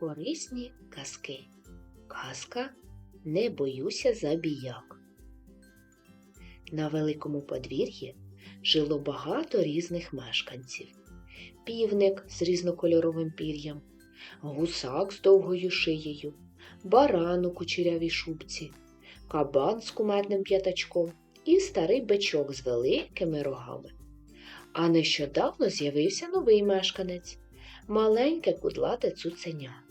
Корисні казки. Казка Не боюся забіяк. На великому подвір'ї жило багато різних мешканців. Півник з різнокольоровим пір'ям, гусак з довгою шиєю, баран у кучерявій шубці, кабан з кумедним п'ятачком і старий бичок з великими рогами. А нещодавно з'явився новий мешканець маленьке кудлате цуценя.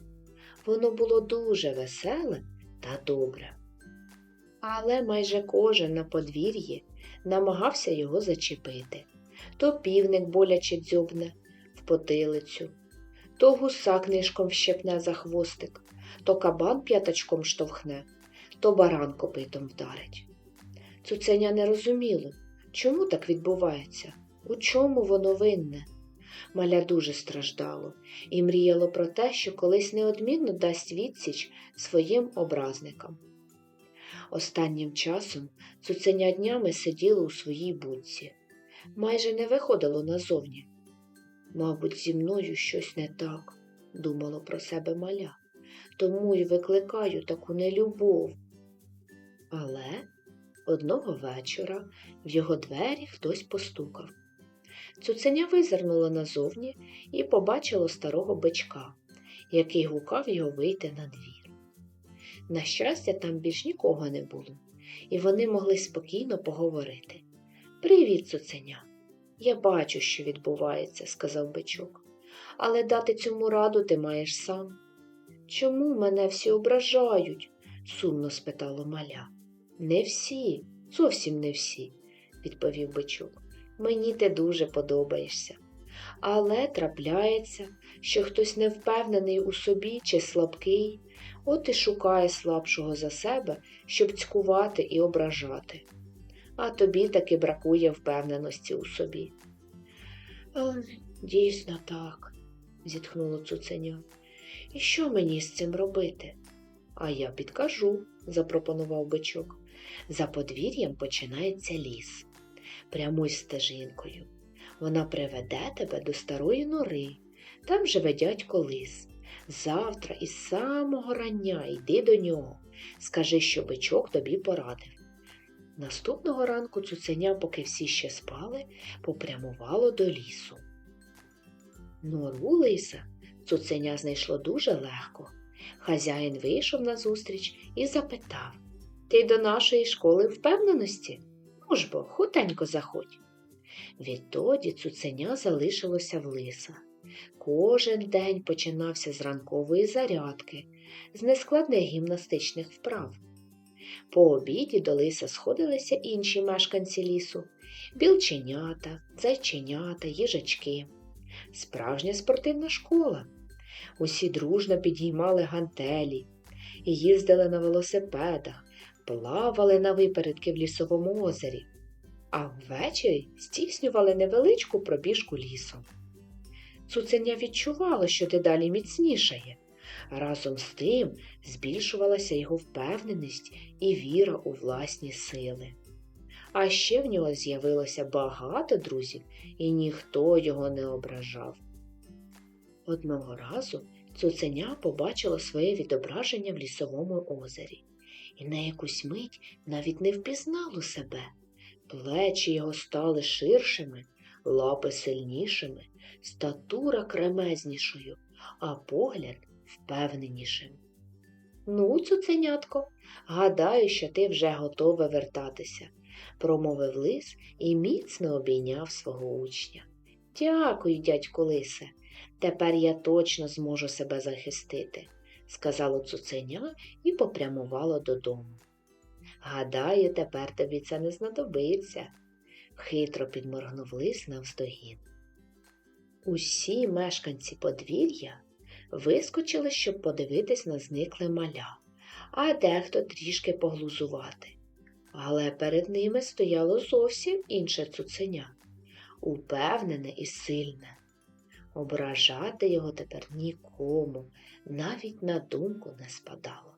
Воно було дуже веселе та добре. Але майже кожен на подвір'ї намагався його зачепити. То півник боляче дзьобне в потилицю, то гусак нишком щепне за хвостик, то кабан п'ятачком штовхне, то баран копитом вдарить. Цуценя не розуміло, чому так відбувається, у чому воно винне. Маля дуже страждало і мріяло про те, що колись неодмінно дасть відсіч своїм образникам. Останнім часом цуценя днями сиділо у своїй будці, майже не виходило назовні. Мабуть, зі мною щось не так, думало про себе маля, тому й викликаю таку нелюбов. Але одного вечора в його двері хтось постукав. Цуценя визирнуло назовні і побачило старого бичка, який гукав його вийти на двір. На щастя, там більш нікого не було, і вони могли спокійно поговорити. Привіт, цуценя. Я бачу, що відбувається, сказав бичок, але дати цьому раду ти маєш сам. Чому мене всі ображають? сумно спитало маля. Не всі, зовсім не всі, відповів бичок. Мені ти дуже подобаєшся. Але трапляється, що хтось невпевнений у собі чи слабкий, от і шукає слабшого за себе, щоб цькувати і ображати. А тобі таки бракує впевненості у собі. «Е, Дійсно так, зітхнуло цуценя. І що мені з цим робити? А я підкажу, запропонував бичок. За подвір'ям починається ліс. Прямуй стежинкою. Вона приведе тебе до старої нори. Там живе дядько лис. Завтра із самого рання йди до нього. Скажи, що бичок тобі порадив. Наступного ранку цуценя, поки всі ще спали, попрямувало до лісу. Нору лиса цуценя знайшло дуже легко. Хазяїн вийшов назустріч і запитав Ти до нашої школи впевненості? Ж бо, хутенько заходь. Відтоді цуценя залишилося в лиса. Кожен день починався з ранкової зарядки, з нескладних гімнастичних вправ. По обіді до лиса сходилися інші мешканці лісу білченята, зайченята, їжачки. Справжня спортивна школа. Усі дружно підіймали гантелі їздили на велосипедах, плавали на випередки в лісовому озері, а ввечері здійснювали невеличку пробіжку лісом. Цуценя відчувало, що дедалі міцнішає. Разом з тим збільшувалася його впевненість і віра у власні сили. А ще в нього з'явилося багато друзів, і ніхто його не ображав. Одного разу цуценя побачила своє відображення в лісовому озері, і на якусь мить навіть не впізнало себе. Плечі його стали ширшими, лапи сильнішими, статура кремезнішою, а погляд впевненішим. Ну, цуценятко, гадаю, що ти вже готове вертатися, промовив лис і міцно обійняв свого учня. Дякую, дядько лисе. Тепер я точно зможу себе захистити, сказало цуценя і попрямувало додому. Гадаю, тепер тобі це не знадобиться, хитро підморгнув лис навздогін. Усі мешканці подвір'я вискочили, щоб подивитись на зникле маля, а дехто трішки поглузувати. Але перед ними стояло зовсім інше цуценя, упевнене і сильне. Ображати його тепер нікому навіть на думку не спадало.